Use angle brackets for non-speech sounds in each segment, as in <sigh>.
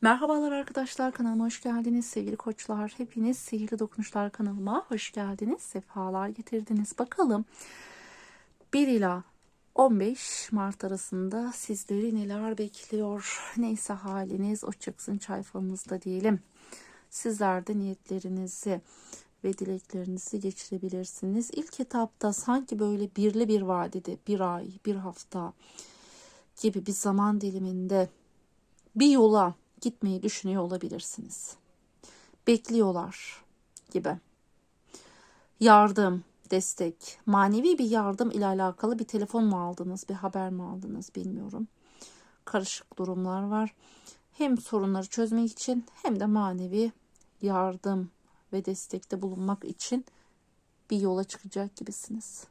Merhabalar arkadaşlar kanalıma hoş geldiniz sevgili koçlar. Hepiniz Sihirli Dokunuşlar kanalıma hoş geldiniz. Sefalar getirdiniz. Bakalım 1 ila 15 Mart arasında sizleri neler bekliyor? Neyse haliniz o çıksın çay diyelim. Sizler de niyetlerinizi ve dileklerinizi geçirebilirsiniz. İlk etapta sanki böyle birli bir vadede bir ay, bir hafta gibi bir zaman diliminde bir yola gitmeyi düşünüyor olabilirsiniz. Bekliyorlar gibi. Yardım, destek, manevi bir yardım ile alakalı bir telefon mu aldınız, bir haber mi aldınız bilmiyorum. Karışık durumlar var. Hem sorunları çözmek için hem de manevi yardım ve destekte bulunmak için bir yola çıkacak gibisiniz.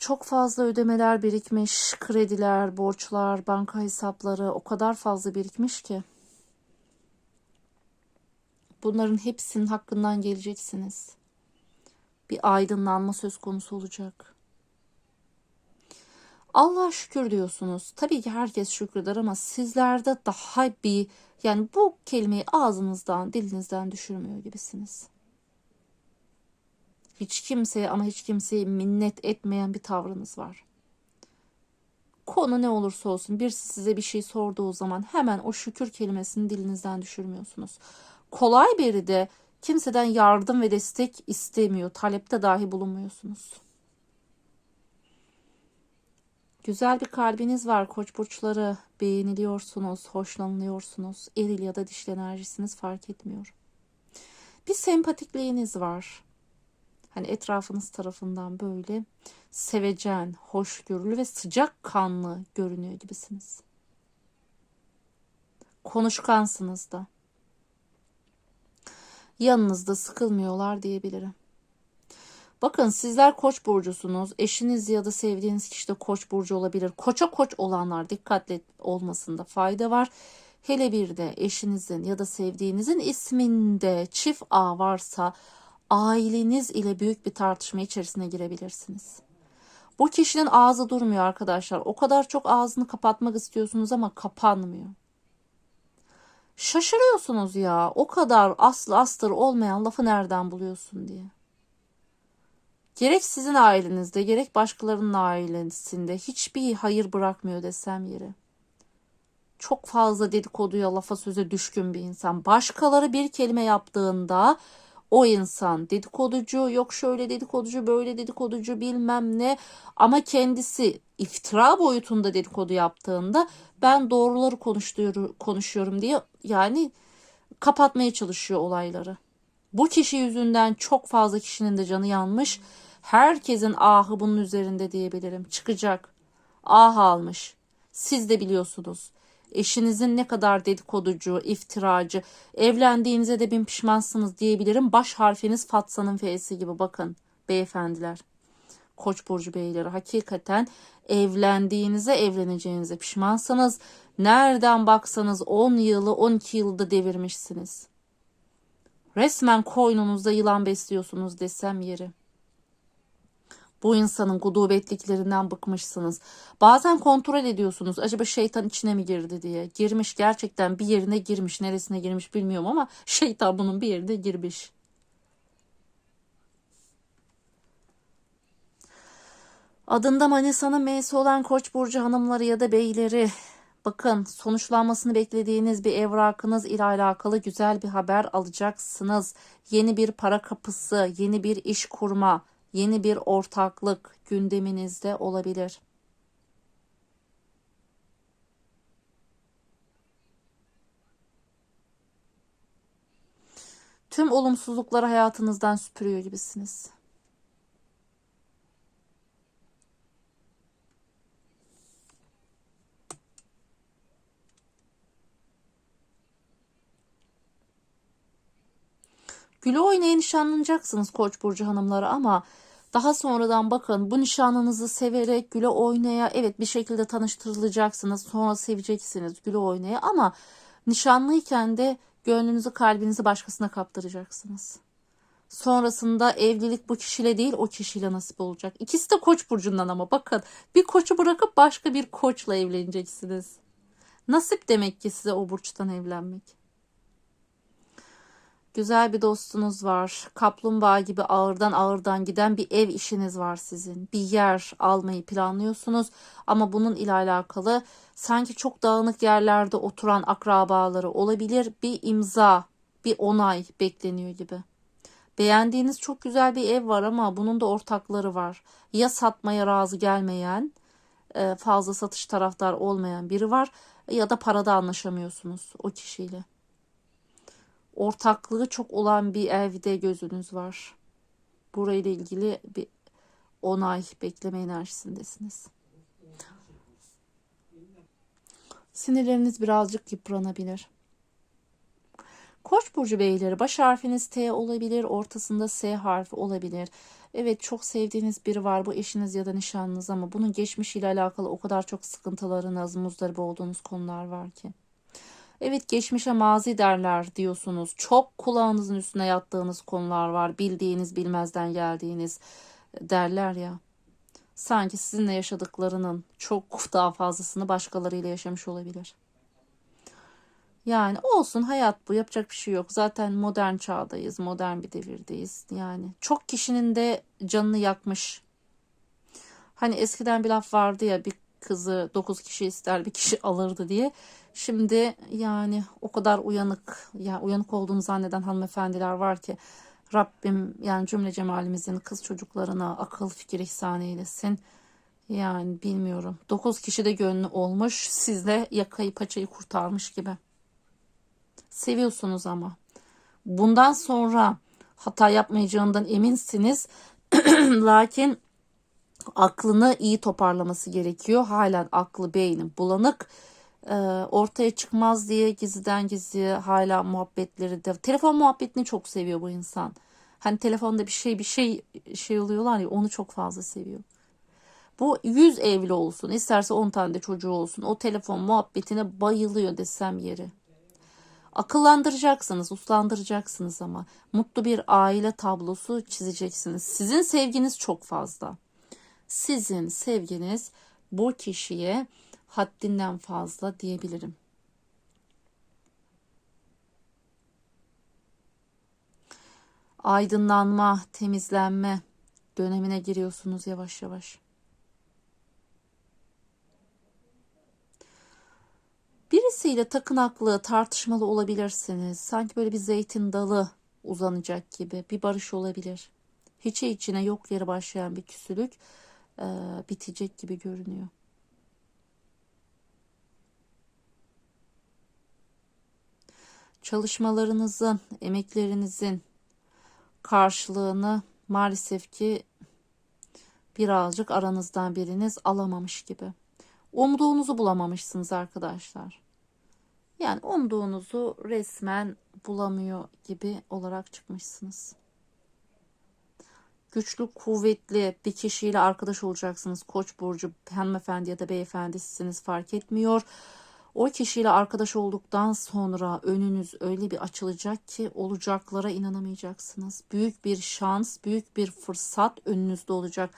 Çok fazla ödemeler birikmiş, krediler, borçlar, banka hesapları o kadar fazla birikmiş ki. Bunların hepsinin hakkından geleceksiniz. Bir aydınlanma söz konusu olacak. Allah şükür diyorsunuz. Tabii ki herkes şükreder ama sizlerde daha bir yani bu kelimeyi ağzınızdan, dilinizden düşürmüyor gibisiniz hiç kimseye ama hiç kimseye minnet etmeyen bir tavrınız var. Konu ne olursa olsun birisi size bir şey sorduğu zaman hemen o şükür kelimesini dilinizden düşürmüyorsunuz. Kolay biri de kimseden yardım ve destek istemiyor. Talepte dahi bulunmuyorsunuz. Güzel bir kalbiniz var koç burçları. Beğeniliyorsunuz, hoşlanılıyorsunuz. Eril ya da dişli enerjisiniz fark etmiyor. Bir sempatikliğiniz var hani etrafınız tarafından böyle sevecen, hoşgörülü ve sıcak kanlı görünüyor gibisiniz. Konuşkansınız da. Yanınızda sıkılmıyorlar diyebilirim. Bakın sizler koç burcusunuz. Eşiniz ya da sevdiğiniz kişi de koç burcu olabilir. Koça koç olanlar dikkatli olmasında fayda var. Hele bir de eşinizin ya da sevdiğinizin isminde çift A varsa aileniz ile büyük bir tartışma içerisine girebilirsiniz. Bu kişinin ağzı durmuyor arkadaşlar. O kadar çok ağzını kapatmak istiyorsunuz ama kapanmıyor. Şaşırıyorsunuz ya. O kadar aslı astır olmayan lafı nereden buluyorsun diye. Gerek sizin ailenizde gerek başkalarının ailesinde hiçbir hayır bırakmıyor desem yeri. Çok fazla dedikoduya lafa söze düşkün bir insan. Başkaları bir kelime yaptığında o insan dedikoducu yok şöyle dedikoducu böyle dedikoducu bilmem ne ama kendisi iftira boyutunda dedikodu yaptığında ben doğruları konuşuyorum, diye yani kapatmaya çalışıyor olayları. Bu kişi yüzünden çok fazla kişinin de canı yanmış. Herkesin ahı bunun üzerinde diyebilirim. Çıkacak. Ah almış. Siz de biliyorsunuz. Eşinizin ne kadar dedikoducu, iftiracı, evlendiğinize de bin pişmansınız diyebilirim. Baş harfiniz Fatsa'nın F'si gibi bakın beyefendiler. Koç burcu beyleri hakikaten evlendiğinize evleneceğinize pişmansınız. Nereden baksanız 10 yılı 12 yılda devirmişsiniz. Resmen koynunuzda yılan besliyorsunuz desem yeri bu insanın gudubetliklerinden bıkmışsınız. Bazen kontrol ediyorsunuz. Acaba şeytan içine mi girdi diye. Girmiş gerçekten bir yerine girmiş. Neresine girmiş bilmiyorum ama şeytan bunun bir yerine girmiş. Adında Manisa'nın M'si olan Koç burcu hanımları ya da beyleri Bakın sonuçlanmasını beklediğiniz bir evrakınız ile alakalı güzel bir haber alacaksınız. Yeni bir para kapısı, yeni bir iş kurma, yeni bir ortaklık gündeminizde olabilir. Tüm olumsuzlukları hayatınızdan süpürüyor gibisiniz. Güle oynaya nişanlanacaksınız Koç burcu hanımları ama daha sonradan bakın bu nişanınızı severek güle oynaya evet bir şekilde tanıştırılacaksınız sonra seveceksiniz güle oynaya ama nişanlıyken de gönlünüzü kalbinizi başkasına kaptıracaksınız. Sonrasında evlilik bu kişiyle değil o kişiyle nasip olacak. İkisi de koç burcundan ama bakın bir koçu bırakıp başka bir koçla evleneceksiniz. Nasip demek ki size o burçtan evlenmek. Güzel bir dostunuz var. Kaplumbağa gibi ağırdan ağırdan giden bir ev işiniz var sizin. Bir yer almayı planlıyorsunuz ama bunun ile alakalı sanki çok dağınık yerlerde oturan akrabaları olabilir. Bir imza, bir onay bekleniyor gibi. Beğendiğiniz çok güzel bir ev var ama bunun da ortakları var. Ya satmaya razı gelmeyen, e, fazla satış taraftar olmayan biri var ya da parada anlaşamıyorsunuz o kişiyle. Ortaklığı çok olan bir evde gözünüz var. Burayla ilgili bir onay bekleme enerjisindesiniz. Sinirleriniz birazcık yıpranabilir. Koç burcu beyleri baş harfiniz T olabilir, ortasında S harfi olabilir. Evet çok sevdiğiniz biri var bu eşiniz ya da nişanlınız ama bunun geçmişiyle alakalı o kadar çok sıkıntılarınız, muzdarip olduğunuz konular var ki. Evet geçmişe mazi derler diyorsunuz. Çok kulağınızın üstüne yattığınız konular var. Bildiğiniz bilmezden geldiğiniz derler ya. Sanki sizinle yaşadıklarının çok daha fazlasını başkalarıyla yaşamış olabilir. Yani olsun hayat bu yapacak bir şey yok. Zaten modern çağdayız, modern bir devirdeyiz. Yani çok kişinin de canını yakmış. Hani eskiden bir laf vardı ya bir kızı 9 kişi ister bir kişi alırdı diye. Şimdi yani o kadar uyanık ya uyanık olduğunu zanneden hanımefendiler var ki Rabbim yani cümle cemalimizin kız çocuklarına akıl fikir ihsan eylesin. Yani bilmiyorum. 9 kişi de gönlü olmuş. Siz de yakayı paçayı kurtarmış gibi. Seviyorsunuz ama. Bundan sonra hata yapmayacağından eminsiniz. <clears throat> Lakin aklını iyi toparlaması gerekiyor. Halen aklı beyni bulanık. Ee, ortaya çıkmaz diye gizliden gizliye hala muhabbetleri de telefon muhabbetini çok seviyor bu insan. Hani telefonda bir şey bir şey şey oluyorlar ya onu çok fazla seviyor. Bu 100 evli olsun isterse 10 tane de çocuğu olsun o telefon muhabbetine bayılıyor desem yeri. Akıllandıracaksınız, uslandıracaksınız ama mutlu bir aile tablosu çizeceksiniz. Sizin sevginiz çok fazla. Sizin sevginiz bu kişiye haddinden fazla diyebilirim. Aydınlanma, temizlenme dönemine giriyorsunuz yavaş yavaş. Birisiyle takınaklı, tartışmalı olabilirsiniz. Sanki böyle bir zeytin dalı uzanacak gibi bir barış olabilir. Hiçe içine yok yere başlayan bir küsülük e, bitecek gibi görünüyor. Çalışmalarınızın, emeklerinizin karşılığını maalesef ki birazcık aranızdan biriniz alamamış gibi. Umduğunuzu bulamamışsınız arkadaşlar. Yani umduğunuzu resmen bulamıyor gibi olarak çıkmışsınız. Güçlü, kuvvetli bir kişiyle arkadaş olacaksınız. Koç burcu hanımefendi ya da beyefendi sizsiniz fark etmiyor. O kişiyle arkadaş olduktan sonra önünüz öyle bir açılacak ki olacaklara inanamayacaksınız. Büyük bir şans, büyük bir fırsat önünüzde olacak.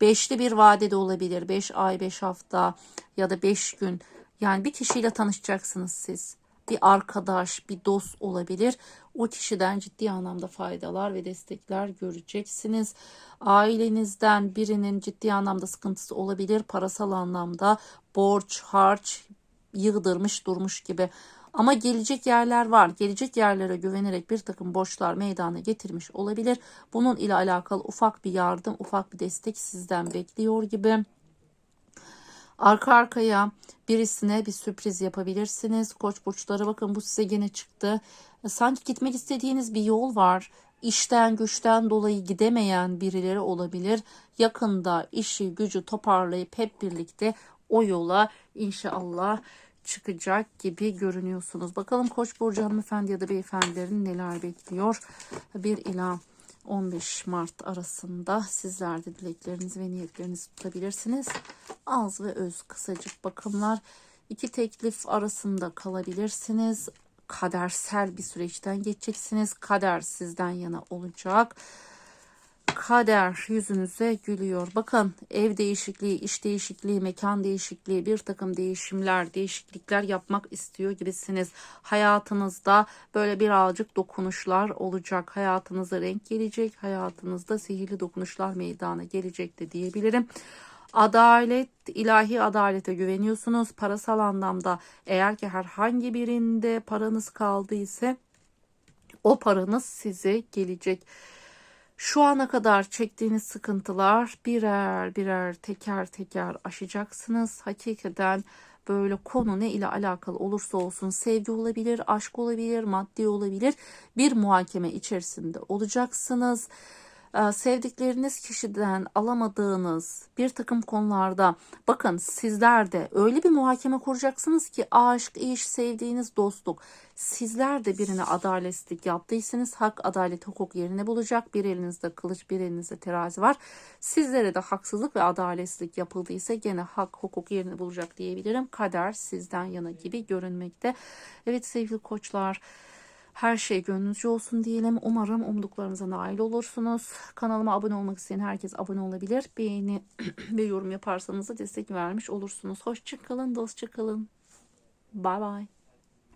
Beşli bir vadede olabilir. Beş ay, beş hafta ya da beş gün. Yani bir kişiyle tanışacaksınız siz. Bir arkadaş, bir dost olabilir. O kişiden ciddi anlamda faydalar ve destekler göreceksiniz. Ailenizden birinin ciddi anlamda sıkıntısı olabilir. Parasal anlamda borç, harç yığdırmış durmuş gibi. Ama gelecek yerler var. Gelecek yerlere güvenerek bir takım borçlar meydana getirmiş olabilir. Bunun ile alakalı ufak bir yardım, ufak bir destek sizden bekliyor gibi. Arka arkaya birisine bir sürpriz yapabilirsiniz. Koç burçları bakın bu size gene çıktı. Sanki gitmek istediğiniz bir yol var. İşten güçten dolayı gidemeyen birileri olabilir. Yakında işi gücü toparlayıp hep birlikte o yola inşallah çıkacak gibi görünüyorsunuz. Bakalım Koç burcu hanımefendi ya da beyefendilerin neler bekliyor. 1 ila 15 Mart arasında sizler de dileklerinizi ve niyetlerinizi tutabilirsiniz. Az ve öz kısacık bakımlar. iki teklif arasında kalabilirsiniz. kadersel bir süreçten geçeceksiniz. Kader sizden yana olacak. Kader yüzünüze gülüyor. Bakın ev değişikliği, iş değişikliği, mekan değişikliği, bir takım değişimler, değişiklikler yapmak istiyor gibisiniz. Hayatınızda böyle birazcık dokunuşlar olacak. Hayatınıza renk gelecek. Hayatınızda sihirli dokunuşlar meydana gelecek de diyebilirim. Adalet, ilahi adalete güveniyorsunuz. Parasal anlamda eğer ki herhangi birinde paranız kaldıysa o paranız size gelecek. Şu ana kadar çektiğiniz sıkıntılar birer birer teker teker aşacaksınız. Hakikaten böyle konu ne ile alakalı olursa olsun sevgi olabilir, aşk olabilir, maddi olabilir. Bir muhakeme içerisinde olacaksınız. Ee, Sevdikleriniz kişiden alamadığınız bir takım konularda bakın sizler de öyle bir muhakeme kuracaksınız ki aşk, iş, sevdiğiniz dostluk sizler de birine adaletsizlik yaptıysanız hak, adalet, hukuk yerine bulacak. Bir elinizde kılıç, bir elinizde terazi var. Sizlere de haksızlık ve adaletsizlik yapıldıysa gene hak, hukuk yerini bulacak diyebilirim. Kader sizden yana gibi görünmekte. Evet sevgili koçlar. Her şey gönlünüzce olsun diyelim. Umarım umduklarınıza nail olursunuz. Kanalıma abone olmak isteyen herkes abone olabilir. Beğeni <clears throat> ve yorum yaparsanız da destek vermiş olursunuz. Hoşçakalın, dostça kalın. Bye bye.